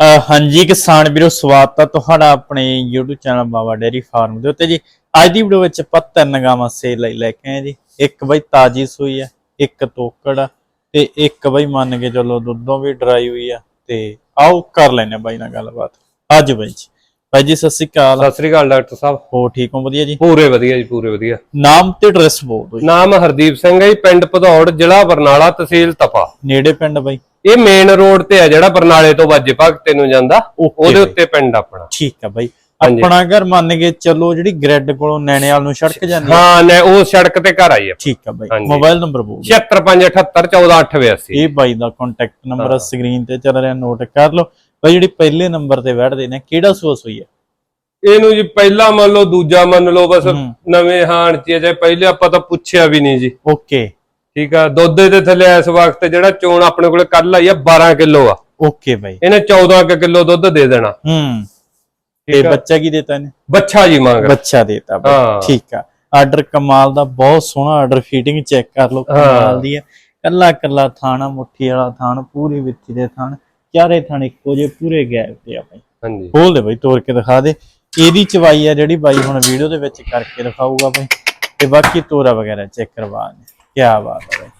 ਹਾਂਜੀ ਕਿਸਾਨ ਵੀਰੋ, ਸਵਾਗਤ ਹੈ ਤੁਹਾਡਾ ਆਪਣੇ YouTube channel Baba dairy farm ਦੇ ਉੱਤੇ ਜੀ। ਅੱਜ ਦੀ ਵੀਡੀਓ ਵਿੱਚ ਆਪਾਂ ਤਿੰਨ ਗਾਵਾਂ ਸੇਲ ਲਈ ਲੈ ਕੇ ਆਏ ਜੀ। ਇੱਕ ਬਈ ਤਾਜੀ ਸੂਈ ਆ, ਇੱਕ ਤੋਕੜ ਆ ਤੇ ਇੱਕ ਬਈ ਮੰਨ ਕੇ ਚੱਲੋ ਦੁੱਧੋਂ ਵੀ ਡਰਾਈ ਹੋਈ ਆ ਤੇ ਆਓ ਕਰ ਲੈਨੇ ਬਾਈ ਨਾਲ ਗੱਲਬਾਤ। ਅੱਜ ਬਾਈ ਜੀ। ਬਾਈ ਜੀ ਸਤਿ ਸ਼੍ਰੀ ਅਕਾਲ। ਸਤਿ ਸ੍ਰੀ ਅਕਾਲ ਡਾਕਟਰ ਸਾਹਿਬ। ਹੋ ਠੀਕ ਹੋ? ਵਧੀਆ ਜੀ? ਪੂਰੇ ਵਧੀਆ ਜੀ ਪੂਰੇ ਵਧੀਆ। ਨਾਮ ਤੇ ਐਡਰੈਸ ਬੋਲ ਦਿਓ ਜੀ। ਨਾਮ ਹਰਦੀਪ ਸਿੰਘ ਹੈ ਜੀ ਪਿੰਡ ਭਦੌੜ ਜ਼ਿਲ੍ਹਾ ਬਰਨਾਲਾ ਤਹਿਸੀਲ ਤਪਾ। ਨੇੜੇ ਪਿੰਡ ਬਾਈ? ਇਹ ਮੇਨ ਰੋਡ ਤੇ ਹੈ ਜਿਹੜਾ ਬਰਨਾਲੇ ਤੋਂ ਬਾਜੇ ਭਗਤੇ ਨੂੰ ਜਾਂਦਾ ਉਹਦੇ। ਉੱਤੇ ਪਿੰਡ ਆਪਣਾ। ਠੀਕ ਆ ਬਾਈ। ਆਪਣਾ ਘਰ ਮੰਨ ਕੇ ਚੱਲੋ ਜਿਹੜੀ ਗ੍ਰੈਡ ਕੋਲੋਂ ਨੈਣੇਵਾਲ ਨੂੰ ਸੜਕ ਜਾਂਦੀ ਆ। ਹਾਂ ਨੇ ਉਹ ਸੜਕ ਤੇ ਘਰ ਆਈ ਹੈ ਠੀਕ ਆ ਬਾਈ। ਮੋਬਾਈਲ ਨੰਬਰ ਬੋਲ ਦਿਓ। 7578148882 ਇਹ ਬਾਈ ਦਾ ਕੰਟੈਕਟ ਨੰਬਰ ਸਕਰੀਨ ਤੇ ਚੱਲ ਰਿਹਾ ਨੋਟ ਕਰ ਲਓ। ਬਾਈ ਜਿਹੜੀ ਪਹਿਲੇ ਨੰਬਰ ਤੇ ਬੈਠਦੇ ਨੇ ਕਿਹੜਾ ਸੋਸ ਹੋਈ ਹੈ? ਇਹਨੂੰ ਜੀ ਪਹਿਲਾ ਮੰਨ ਲਓ ਦੂਜਾ ਮੰਨ ਲਓ ਬਸ। ਨਵੇਂ ਹਾਣ ਚ ਜੇ ਪਹਿਲੇ ਆਪਾਂ ਤਾਂ ਪੁੱਛਿਆ ਵੀ ਨਹੀਂ ਜੀ। ਓਕੇ। ਠੀਕ ਆ ਦੁੱਧ ਦੇ ਥੱਲੇ ਇਸ ਵਕਤ ਜਿਹੜਾ ਚੋਣ ਆਪਣੇ ਕੋਲੇ ਕੱਲ ਆਈ ਆ 12 ਕਿਲੋ ਆ। ਓਕੇ ਬਾਈ। ਇਹਨੇ 14 ਕੁ ਕਿਲੋ ਦੁੱਧ ਦੇ ਦੇਣਾ। ਹੂੰ। ਤੇ ਬੱਚਾ ਕੀ ਦੇਤਾ ਨੇ ਬੱਚਾ ਜੀ ਮੰਗ ਬੱਚਾ ਦੇਤਾ। ਠੀਕ ਆ। ਆਰਡਰ ਕਮਾਲ ਦਾ ਬਹੁਤ ਸੋਹਣਾ ਆਰਡਰ ਫੀਟਿੰਗ ਚੈੱਕ ਕਰ ਲਓ। ਕਮਾਲ ਦੀ ਹੈ ਕੱਲਾ ਕੱਲਾ ਥਾਣਾ ਮੁੱਠੀ ਵਾਲਾ ਥਾਣ ਪੂਰੀ ਵਿੱਥੀ ਦੇ ਥਾਣ। ਚਾਰੇ ਥਾਣ ਇੱਕੋ ਜਿਹੇ ਪੂਰੇ ਗੈਪ ਤੇ ਆ ਬਾਈ। ਹਾਂਜੀ। ਖੋਲ ਦੇ ਬਾਈ ਤੋੜ ਕੇ ਦਿਖਾ ਦੇ। ਇਹਦੀ ਚਵਾਈ ਆ ਜਿਹੜੀ ਬਾਈ ਹੁਣ ਵੀਡੀਓ ਦੇ ਵਿੱਚ ਕਰਕੇ ਦਿਖਾਊਗਾ ਬਾਈ। ਤੇ ਬਾਕੀ ਤੋਰਾ ਵਗੈਰਾ ਚੈੱਕ ਕਰਵਾ ਦੇ। ਕੀ ਬਾਤ ਹੈ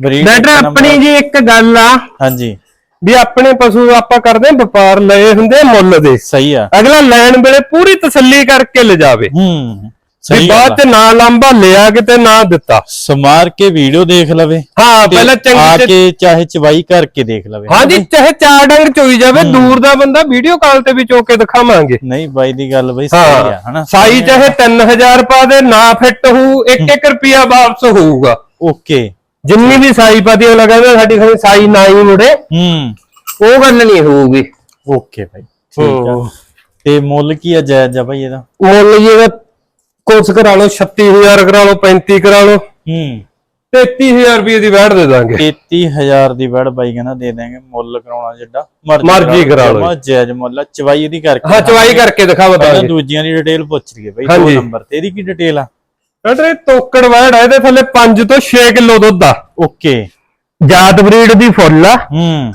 ਬਰੀਡ ਇੱਕ ਆਪਣੀ ਜੀ ਇੱਕ ਗੱਲ ਆ। ਹਾਂਜੀ। ਵੀ ਆਪਣੇ ਪਸ਼ੂ ਆਪਾਂ ਕਰਦੇ ਆ ਵਪਾਰ ਲਏ ਹੁੰਦੇ ਮੁੱਲ ਦੇ। ਸਹੀ ਆ। ਅਗਲਾ ਲੈਣ ਵੇਲੇ ਪੂਰੀ ਤਸੱਲੀ ਕਰਕੇ ਲਿਜਾਵੇ। ਹੂੰ। ਵੀ ਬਾਅਦ ਚ ਨਾ ਲਾਂਬਾ ਲਿਆ ਕਿਤੇ ਨਾ ਦਿੱਤਾ। ਸਮਾਰ ਕੇ ਵੀਡੀਓ ਦੇਖ ਲਵੇ ਹਾਂ ਪਹਿਲਾਂ ਆ ਚੰਗੀ ਕੇ ਚਾਹੇ ਚਵਾਈ ਕਰਕੇ ਦੇਖ ਲਵੇ। ਹਾਂਜੀ ਚਾਹੇ ਚਾਰ ਡੰਗ ਚੋਈ ਜਾਵੇ ਦੂਰ ਦਾ ਬੰਦਾ ਵੀਡੀਓ ਕਾਲ ਤੇ ਵੀ ਚੋ ਕੇ ਦਿਖਾਵਾਂਗੇ। ਨਹੀਂ ਬਾਈ ਦੀ ਗੱਲ ਬਈ ਸਹੀ ਆ ਹਨਾ? ਸਾਈ ਚਾਹੇ 3000 ਪਾ ਦੇ ਨਾ ਫਿੱਟ ਹੋਊ 1-1 ਰੁਪਿਆ ਵਾਪਸ ਹੋਊਗਾ। ਓਕੇ। ਜਿੰਨੀ ਵੀ ਸਾਈ ਪਾਦੀ ਉਹ ਲਗਾਵੇ ਸਾਡੀ ਕੋਈ ਸਾਈ ਨਾ ਹੀ ਮੁੜੇ ਹੂੰ। ਉਹ ਗੱਲ ਨਹੀਂ ਹੋਊਗੀ। ਓਕੇ ਬਾਈ ਠੀਕ ਆ। ਤੇ ਮੁੱਲ ਕੀ ਆ ਜਾਇਜ਼ ਆ ਬਾਈ ਇਹਦਾ? ਮੁੱਲ ਜੀ ਇਹਦਾ ਕੋਰਸ ਕਰਾ ਲਓ 36000 ਕਰਾ ਲਓ 35 ਕਰਾ ਲਓ। ਹੂੰ। 33000 ਰੁਪਏ ਦੀ ਵੈਟ ਦੇ ਦਾਂਗੇ। 33000 ਦੀ ਵੜ ਬਾਈ ਕਹਿੰਦਾ ਦੇ ਦਾਂਗੇ ਮੁੱਲ ਕਰਾਉਣਾ ਜਿੱਡਾ ਮਰਜ਼ੀ ਕਰਾ ਲਓ। ਜਾਇਜ਼ ਮੁੱਲ ਆ, ਚਵਾਈ ਇਹਦੀ ਕਰਕੇ ਹਾਂ ਚਵਾਈ ਕਰਕੇ ਦਿਖਾ ਬਤਾਂਗੇ ਦੂਜੀਆਂ ਦੀ ਡਿਟੇਲ ਪੁੱਛ ਲਈਏ ਬਾਈ ਦੋ। ਨੰਬਰ ਤੇ। ਇਹਦੀ ਕੀ ਡਿਟੇਲ ਆ? ਇਹ ਤੋਕੜ ਵੈੜ ਹੈ ਇਹਦੇ ਥੱਲੇ 5 ਤੋਂ 6 ਕਿਲੋ ਦੁੱਧ ਆ। ਓਕੇ। ਜਾਤ ਬਰੀਡ ਦੀ ਫੁੱਲ ਆ। ਹੂੰ।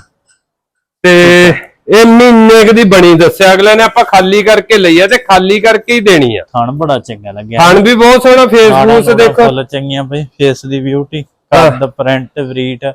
ਤੇ ਇਹ ਮਹੀਨੇ ਕੁ ਦੀ ਬਣੀ ਦੱਸਿਆ ਅਗਲੇ ਨੇ ਆਪਾਂ ਖਾਲੀ ਕਰਕੇ ਲਈ ਆ ਤੇ ਖਾਲੀ ਕਰਕੇ ਹੀ ਦੇਣੀ ਆ। ਥਣ ਬੜਾ ਚੰਗਾ ਲੱਗਿਆ। ਖਾਣ ਵੀ ਬਹੁਤ ਸੋਹਣਾ ਫੇਸ ਫੂਸ ਦੇਖੋ। ਫੁੱਲ ਚੰਗੀਆਂ ਬਈ ਫੇਸ ਦੀ ਬਿਊਟੀ। ਕੱਦ ਪ੍ਰਿੰਟ ਬਰੀਟ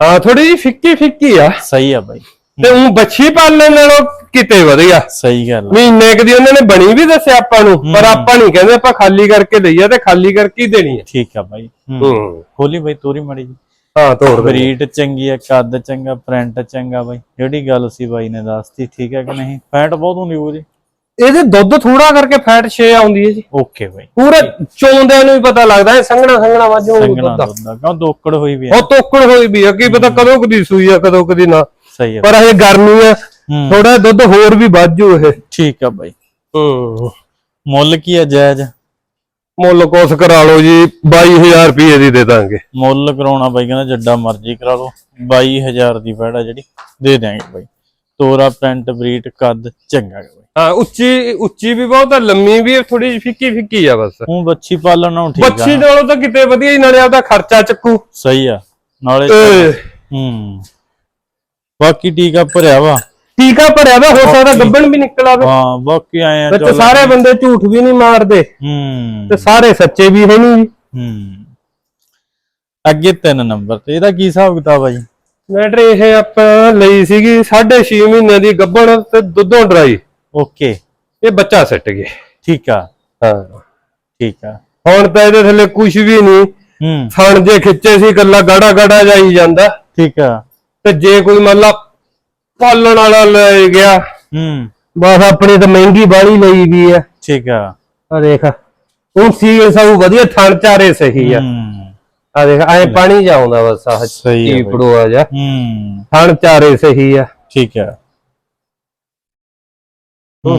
ਹਾਂ ਥੋੜੀ ਜਿਹੀ ਫਿੱਕੀ ਫਿੱਕੀ ਆ। ਸਹੀ ਆ ਬਾਈ। ਤੇ ਉਹ ਬੱਚੀ ਪਾਲਣ ਨਾਲੋਂ ਕਿਤੇ ਵਧੀਆ। ਸਹੀ ਗੱਲ ਆ। ਮਹੀਨੇ ਕੁ ਦੀ ਉਹਨਾਂ ਨੇ ਬਣੀ ਵੀ ਦੱਸਿਆ ਆਪਾਂ ਨੂੰ ਪਰ ਆਪਾਂ ਨਹੀਂ ਕਹਿੰਦੇ ਆਪਾਂ ਖਾਲੀ ਕਰਕੇ ਲਈ ਆ ਤੇ ਖਾਲੀ ਕਰਕੇ ਹੀ ਦੇਣੀ ਆ। ਠੀਕ ਆ ਬਾਈ। ਹੂੰ। ਹੂੰ। ਖੋਲੀ ਬਾਈ ਤੋਰੀ ਮੜੀ ਜੀ ਹਾਂ ਤੋੜ ਦੇ ਬਰੀਟ ਚੰਗੀ ਆ ਕੱਦ ਚੰਗਾ ਪ੍ਰਿੰਟ ਚੰਗਾ ਬਾਈ। ਜਿਹੜੀ ਗੱਲ ਸੀ ਬਾਈ ਨੇ ਦੱਸਤੀ ਠੀਕ ਹੈ ਕਿ ਨਹੀਂ? ਫੈਟ ਬਹੁਤ ਹੁੰਦੀ ਉਹਦੀ ਇਹਦੇ ਦੁੱਧ ਥੋੜਾ ਕਰਕੇ ਫੈਟ 6 ਆਉਂਦੀ ਹੈ ਜੀ। ਓਕੇ ਬਾਈ। ਪੂਰੇ ਚੋਂਦਿਆਂ ਨੂੰ ਹੀ ਪਤਾ ਲੱਗਦਾ ਹੈ ਸੰਘਣਾ ਸੰਘਣਾ ਵਾਜੂ ਦੁੱਧ ਦਾ। ਕਿਉਂ ਦੋਕੜ ਹੋਈ ਵੀ ਆ? ਉਹ ਤੋਕੜ ਹੋਈ ਵੀ ਆ ਕੀ ਪਤਾ ਕਦੋਂ ਕਦੀ ਸੂਈ ਆ ਕਦੋਂ ਕਦੀ ਨਾ। ਸਹੀ ਆ। ਪਰ ਇਹ ਗਰਮੀ ਹੂੰ। ਥੋੜਾ ਦੁੱਧ ਹੋਰ ਵੀ ਵਾਜੂ ਇਹ। ਠੀਕ ਆ ਬਾਈ। ਹੂੰ। ਮੁੱਲ ਕੀ ਆ ਜਾਇਜ਼? ਮੁੱਲ ਕੋਸ ਕਰਾ ਲਓ ਜੀ 22000 ਰੁਪਏ ਦੀ ਦੇ ਦਾਂਗੇ। ਮੁੱਲ ਕਰਾਉਣਾ ਬਾਈ ਕਹਿੰਦਾ ਜੱਡਾ ਮਰਜ਼ੀ ਕਰਾ ਲਓ 22000 ਦੀ ਬੈੜਾ ਜਿਹੜੀ ਦੇ ਦਿਆਂਗੇ ਬਾਈ। ਤੋਰਾ ਪ੍ਰਿੰਟ ਬਰੀਟ ਕੱਦ ਚੰਗਾ ਹੈ ਬਾਈ। ਹਾਂ ਉੱਚੀ ਉੱਚੀ ਵੀ ਬਹੁਤ ਆ ਲੰਮੀ ਵੀ ਥੋੜੀ ਜਿਹੀ ਫਿੱਕੀ ਫਿੱਕੀ ਆ ਬਸ। ਹੁਣ ਬੱਚੀ ਪਾਲਣ ਨੂੰ ਠੀਕ ਆ ਬੱਚੀ ਨਾਲੋਂ ਤਾਂ ਕਿਤੇ ਵਧੀਆ ਹੀ ਨਾਲੇ ਆਪਦਾ ਖਰਚਾ ਚੱਕੂ। ਸਹੀ ਆ ਨਾਲੇ ਹੂੰ। ਬਾਕੀ ਟੀਕਾ ਭਰਿਆ ਵਾ। ਟੀਕਾ ਭਰਿਆ ਵਾ ਹੋ ਸਕਦਾ ਗੱਬਣ ਵੀ ਨਿਕਲ ਆਵੇ। ਹਾਂ ਬਾਕੀ ਆਏ ਆ ਵਿੱਚ ਸਾਰੇ ਬੰਦੇ ਝੂਠ ਵੀ ਨਹੀਂ ਮਾਰਦੇ। ਹੂੰ। ਤੇ ਸਾਰੇ ਸੱਚੇ ਵੀ ਹੈ ਨਹੀਂ ਹੂੰ। ਅੱਗੇ ਤਿੰਨ ਨੰਬਰ ਤੇ ਇਹਦਾ ਕੀ ਹਿਸਾਬ ਕਿਤਾਬ ਆ ਜੀ? ਮੈਟਰ ਇਹ ਆਪਾਂ ਲਈ ਸੀਗੀ 6.5 ਮਹੀਨੇ ਦੀ ਗੱਬਣ ਤੇ ਦੁੱਧੋਂ ਡਰਾਈ। ਓਕੇ। ਇਹ ਬੱਚਾ ਸੱਟ ਗਿਆ। ਠੀਕ ਆ। ਹਾਂ। ਠੀਕ ਆ। ਹੁਣ ਤਾਂ ਇਹਦੇ ਥੱਲੇ ਕੁਝ ਵੀ ਨਹੀਂ। ਹੂੰ। ਥਣ ਜੇ ਖਿੱਚੇ ਸੀ ਕੱਲਾ ਗਾੜਾ ਗਾੜਾ ਜਾਈ ਜਾਂਦਾ। ਠੀਕ ਆ। ਤੇ ਜੇ ਕੋਈ ਮੰਨ ਲਾ ਪਾਲਣ ਵਾਲਾ ਲੈ ਗਿਆ। ਹੂੰ। ਬਸ ਆਪਣੀ ਤਾਂ ਮਹਿੰਗੀ ਬਾੜੀ ਲਈ ਵੀ ਆ। ਠੀਕ ਆ। ਆ ਦੇਖ ਹੁਣ ਸੀਲ ਸਭ ਵਧੀਆ ਥਣ ਚਾਰੇ ਸਹੀ ਆ। ਹੂੰ। ਆ ਦੇਖ ਐ ਪਾਣੀ ਜਾਉਂਦਾ ਬਸ ਸਹੀ ਆ ਬਈ। ਪੜੋਆ ਜਾ। ਹੂੰ। ਥਣ ਚਾਰੇ ਸਹੀ ਆ। ਠੀਕ ਆ। ਹੂੰ।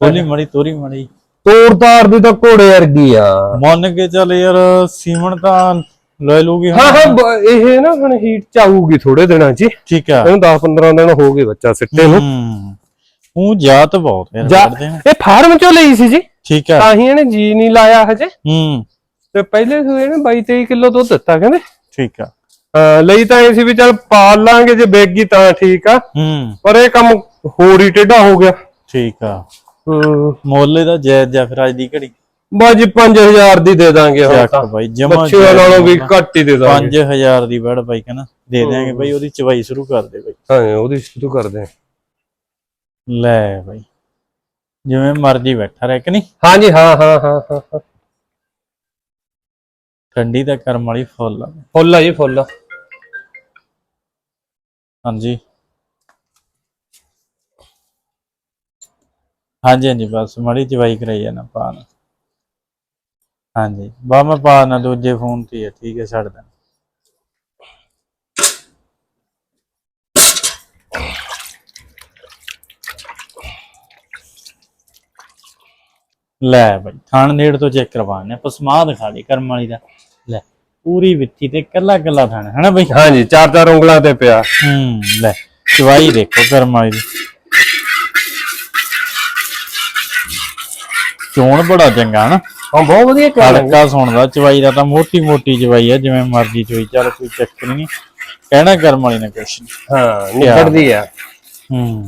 ਬੋਲੀ ਮੜੀ ਤੋਰੀ ਮੜੀ। ਤੋਰਦਾਰ ਦੀ ਤਾਂ ਘੋੜੇ ਵਰਗੀ ਆ। ਮੰਨ ਕੇ ਚੱਲ ਯਾਰ ਸੀਮਣ ਤਾਂ ਲੈ ਲੂਗੀ। ਹਾਂ ਹਾਂ ਬ- ਇਹ ਨਾ ਹੁਣ ਹੀਟ ਚ ਆਊਗੀ ਥੋੜੇ ਦਿਨਾਂ 'ਚ ਹੀ। ਠੀਕ ਆ। ਇਹਨੂੰ 10 15 ਦਿਨ ਹੋ ਗਏ ਬੱਚਾ ਸਿੱਟੇ ਨੂੰ। ਹੂੰ। ਉਹ ਜਾਤ ਬਹੁਤ ਯਾਰ ਜਾ ਕੱਢਦੇ ਆ। ਇਹ ਫਾਰਮ ਚੋਂ ਲਈ ਸੀ ਜੀ। ਠੀਕ ਆ। ਤਾਂ ਹੀ ਇਹਨੇ ਜੀ ਨਹੀਂ ਲਾਇਆ ਹਜੇ। ਹੂੰ। ਤੇ ਪਹਿਲੇ ਸੂਏ ਨੇ 22 23 ਕਿਲੋ ਦੁੱਧ ਦਿੱਤਾ ਕਹਿੰਦੇ। ਠੀਕ ਆ। ਹਾਂ, ਲਈ ਤਾਂ ਇਹ ਸੀ ਵੀ ਚੱਲ ਪਾਲ ਲਾਂਗੇ ਜੇ ਵੇਗੀ ਤਾਂ ਠੀਕ ਆ। ਹੂੰ। ਪਰ ਇਹ ਕੰਮ ਹੋਰ ਹੀ ਟੇਢਾ ਹੋ ਗਿਆ। ਠੀਕ ਆ। ਹੂੰ। ਮੁੱਲ ਦਾ ਜਾਇਜ਼ ਜਾਂ ਫਿਰ ਅੱਜ ਦੀ ਘੜੀ। ਬਾਜੀ 5000 ਦੀ ਦੇ ਦਾਂਗੇ ਹੁਣ ਚੱਕ ਤਾਂ। ਬਾਈ ਜਮਾ ਬੱਚਿਆਂ ਨਾਲੋਂ ਵੀ ਘੱਟ ਹੀ ਦੇ ਦਾਂਗੇ। 5000 ਦੀ ਬੜ ਬਾਈ ਕਹਿੰਦਾ ਦੇ ਦਿਆਂਗੇ ਬਾਈ ਉਹਦੀ ਚਵਾਈ ਸ਼ੁਰੂ ਕਰ ਦੇ ਬਾਈ। ਹਾਂ ਉਹਦੀ ਸ਼ੁਰੂ ਕਰਦੇ ਲੈ ਬਾਈ ਜਿਵੇਂ ਮਰਜ਼ੀ ਬੈਠਾ ਰਹਿ ਕਿ ਨਹੀਂ? ਹਾਂਜੀ ਹਾਂ ਹਾਂ ਹਾਂ ਹਾਂ ਹਾਂ। ਠੰਡੀ ਦਾ ਕਰਮ ਵਾਲੀ ਫੁੱਲ ਆ। ਫੁੱਲ ਆ ਜੀ ਫੁੱਲ। ਹਾਂਜੀ। ਹਾਂਜੀ ਹਾਂਜੀ ਬਸ ਮੜੀ ਚਵਾਈ ਕਰਾਈ ਜਾਣਾ ਪਾਣ ਹਾਂਜੀ। ਬਾ ਮੈਂ ਪਾ ਨਾ ਦੂਜੇ ਫੋਨ ਤੇ ਹੀ ਆ ਠੀਕ ਹੈ ਛੱਡ ਦੇਣਾ। ਲੈ ਬਾਈ ਥਾਣ ਨੇੜ ਤੋਂ ਚੈੱਕ ਕਰਵਾਣੇ ਪਸਮਾ ਦਿਖਾ ਲਈ ਕਰਮ ਵਾਲੀ ਦਾ। ਲੈ ਪੂਰੀ ਵਿੱਥੀ ਤੇ ਕੱਲਾ ਕੱਲਾ ਥਾਣ ਹੈ ਨਾ ਬਾਈ? ਹਾਂਜੀ ਚਾਰ ਚਾਰ ਉਂਗਲਾਂ ਤੇ ਪਿਆ। ਹੂੰ ਲੈ ਚਵਾਈ ਦੇਖੋ ਕਰਮ ਵਾਲੀ ਦੀ। ਚੋਣ ਬੜਾ ਚੰਗਾ ਨਾ? ਹਾਂ ਬਹੁਤ ਵਧੀਆ ਚੱਲ ਹਲਕਾ ਸੁਣਦਾ ਚਵਾਈ ਦਾ ਤਾਂ ਮੋਟੀ ਮੋਟੀ ਚਵਾਈ ਆ ਜਿਵੇਂ ਮਰਜ਼ੀ ਚੋਈ ਚੱਲ ਕੋਈ ਚੱਕਰ ਨਹੀਂ। ਕਹਿਣਾ ਕਰਮ ਵਾਲੀ ਨੇ ਕੁਛ। ਹਾਂ ਨਿਕੜਦੀ ਆ। ਹੂੰ।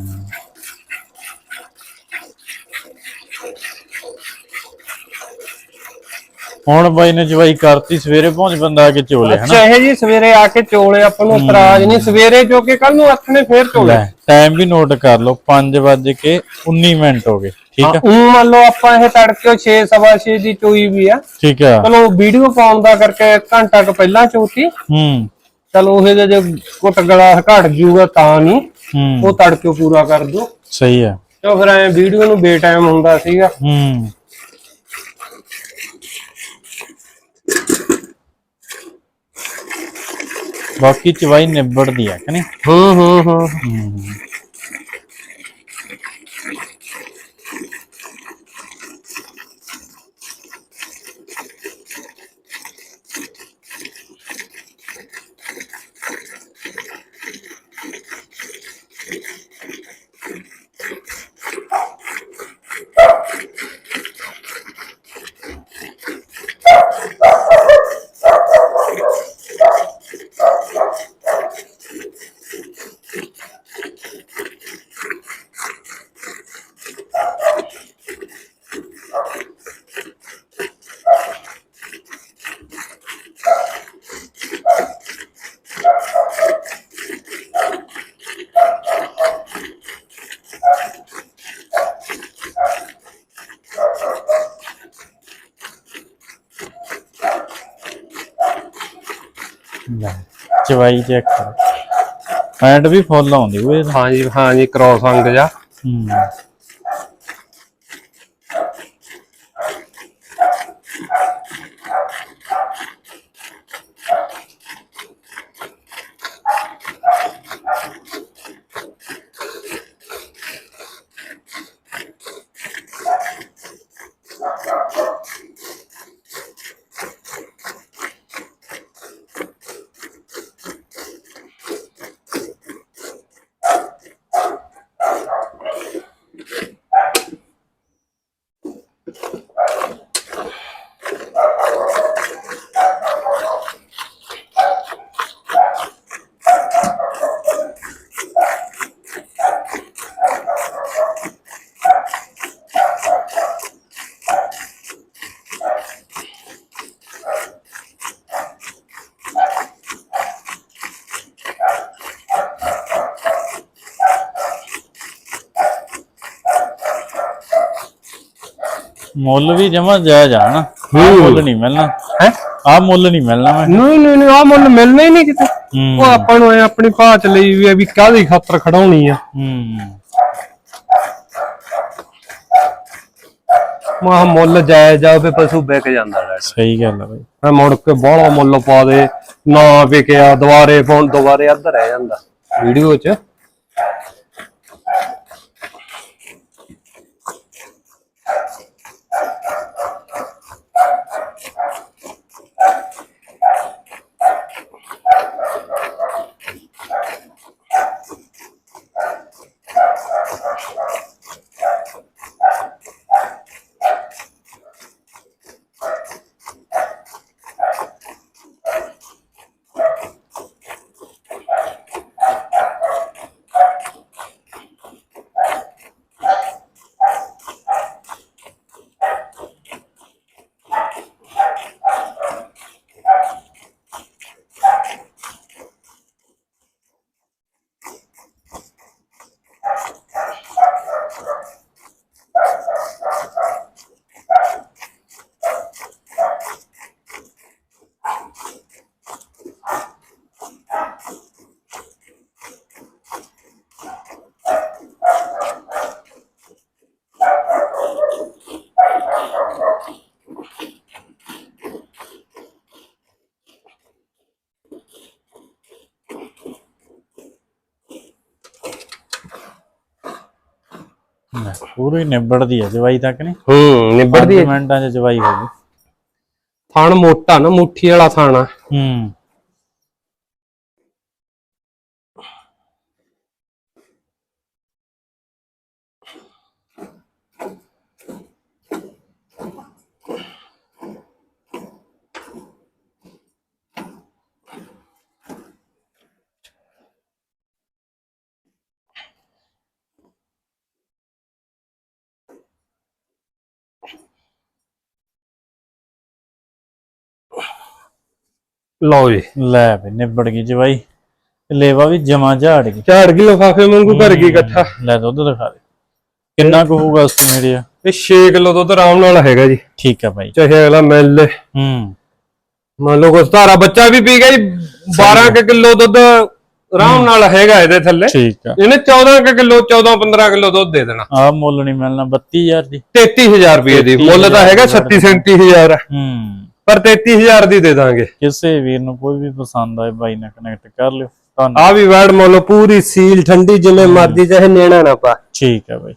ਹੁਣ ਬਾਈ ਨੇ ਚਵਾਈ ਕਰਤੀ ਸਵੇਰੇ ਪਹੁੰਚ ਬੰਦਾ ਆ ਕੇ ਚੋਲੇ ਹਨਾ? ਅੱਛਾ ਇਹ ਜੀ ਸਵੇਰੇ ਆ ਕੇ ਚੋਲੇ ਆਪਾਂ ਨੂੰ ਇਤਰਾਜ਼ ਨਹੀਂ ਸਵੇਰੇ ਜੋ ਕਿ ਕੱਲ ਨੂੰ ਹੱਥ ਨੇ ਫੇਰ ਚੋਲੇ। ਟਾਈਮ ਵੀ ਨੋਟ ਕਰ ਲਓ 5 ਵਜੇ ਕੇ 19 ਮਿੰਟ ਹੋ ਗਏ। ਠੀਕ ਆ। ਉਹ ਮੰਨ ਲਓ ਆਪਾਂ ਇਹ ਤੜਕੇ 6 ਸਵਾ 6 ਦੀ ਚੋਈ ਵੀ ਆ। ਠੀਕ ਆ। ਚਲੋ ਵੀਡੀਓ ਪਾਉਣ ਦਾ ਕਰਕੇ ਘੰਟਾ ਕੁ ਪਹਿਲਾਂ ਚੋਤੀ। ਹੂੰ। ਚਲੋ ਉਹ ਜੇ ਕੁੱਟ ਗਲਾ ਘਟ ਜੂਗਾ ਤਾਂ ਨਹੀਂ। ਉਹ ਤੜਕੇ ਪੂਰਾ ਕਰ ਦੋ ਸਹੀ ਆ। ਤੇ ਫਿਰ ਐ ਵੀਡੀਓ ਨੂੰ ਬੇ ਟਾਈਮ ਹੁੰਦਾ ਸੀਗਾ। ਹੂੰ। ਬਾਕੀ ਚਵਾਈ ਨਿਬੜਦੀ ਆ ਕਿ ਨਹੀਂ? ਹੂੰ ਹੂੰ। ਹੂੰ। ਚਵਾਈ ਚੈੱਕ ਕਰ ਐਂਡ ਵੀ ਫੁੱਲ ਆਉਂਦੀ ਇਹਦਾ। ਹਾਂਜੀ ਹਾਂਜੀ ਕ੍ਰੋਸ ਅੰਗ ਜਾ। ਹੂੰ। ਮੁੱਲ ਵੀ ਜਮਾ ਜਾਇਜ਼ ਆ ਨਾ। ਆਹ ਮੁੱਲ ਨਹੀਂ ਮਿਲਣਾ। ਹੈ? ਆ ਮੁੱਲ ਨਹੀਂ ਮਿਲਣਾ ਮੈਂ। ਨਹੀਂ ਨਹੀਂ ਨਹੀਂ ਆ ਮੁੱਲ ਮਿਲਣਾ ਹੀ ਨਹੀਂ ਕਿਤੇ। ਹੂੰ। ਉਹ ਆਪਾਂ ਨੂੰ ਐ ਆਪਣੀ ਭਾਚ ਲਈ ਵੀ ਆ ਵੀ ਕਾਹਦੀ ਖਾਤਰ ਖੜਾਉਣੀ ਆ। ਹੂੰ। ਮਾ ਮੁੱਲ ਜਾਇਜ਼ ਜਾਵੇ ਪਸ਼ੂ ਵਿਕ ਜਾਂਦਾ ਲੈ ਸਹੀ ਗੱਲ ਆ ਬਾਈ। ਮੈਂ ਮੁੜ ਕੇ ਬਾਹਲਾ ਮੁੱਲ ਪਾ ਦੇ ਨਾ ਵਿਕਿਆ ਦੁਬਾਰੇ ਪਾਉਣ ਦੁਬਾਰੇ ਅੱਧ ਰਹਿ ਜਾਂਦਾ। ਵੀਡੀਓ 'ਚ। ਪੂਰੀ ਨਿਬੜਦੀ ਹੈ ਜਵਾਈ ਤੱਕ ਨਹੀਂ? ਹੂੰ ਨਿਬੜਦੀ ਹੈ। ਮਿੰਟਾਂ 'ਚ ਜਵਾਈ ਹੋ ਗਈ। ਥਣ ਮੋਟਾ ਨਾ ਮੁੱਠੀ ਵਾਲਾ ਥਾਣਾ ਹੂੰ। ਲਓ ਜੀ ਲੈ ਵੀ ਨਿਬੜ ਗਈ ਜਵਾਈ। ਲੇਵਾ ਵੀ ਜਮਾ ਝਾੜ ਗਈ। ਝਾੜ ਕੀ ਲਫਾਫੇ ਵਾਂਗੂ ਕਰ ਗਈ ਇਕੱਠਾ। ਲੈ ਦੁੱਧ ਦਿਖਾ ਦੇ। ਕਿੰਨਾ ਕੁ ਹੋਊਗਾ ਐਸਟੀਮੇਟ ਆ ਇਹ 6 ਕਿਲੋ ਦੁੱਧ ਆਰਾਮ ਨਾਲ ਹੈਗਾ ਜੀ। ਠੀਕ ਆ ਭਾਈ ਚਾਹੇ ਅਗਲਾ ਮਿਲ ਲੇ। ਹੂੰ। ਮੰਨ ਲਓ ਕੋਈ ਸਤਾਰਾ ਬੱਚਾ ਵੀ ਪੀ ਗਿਆ ਜੀ 12 ਕਿ ਕਿਲੋ ਦੁੱਧ ਆਰਾਮ ਨਾਲ ਹੈਗਾ ਇਹਦੇ ਥੱਲੇ। ਠੀਕ ਆ। ਇਹਨੇ 14 ਕਿ ਕਿਲੋ 14 15 ਕਿਲੋ ਦੁੱਧ ਦੇ ਦੇਣਾ। ਆ ਮੁੱਲ ਨਹੀਂ ਮਿਲਣਾ 32000 ਦੀ। 33000 ਰੁਪਏ ਦੀ। ਮੁੱਲ ਤਾਂ ਹੈਗਾ 36 37000 ਹੂੰ। ਪਰ 33000 ਦੀ ਦੇ ਦਾਂਗੇ। ਕਿਸੇ ਵੀਰ ਨੂੰ ਕੋਈ ਵੀ ਪਸੰਦ ਆਏ ਬਾਈ ਨਾਲ ਕਨੈਕਟ ਕਰ ਲਿਓ। ਧੰਨਵਾਦ। ਆ ਵੀ ਮੰਨ ਲਓ ਪੂਰੀ ਸੀਲ ਠੰਡੀ ਜਿਵੇਂ ਮਰਜ਼ੀ ਚਾਹੇ ਨੇਣਾ ਨਾ ਪਾ। ਠੀਕ ਆ ਬਾਈ।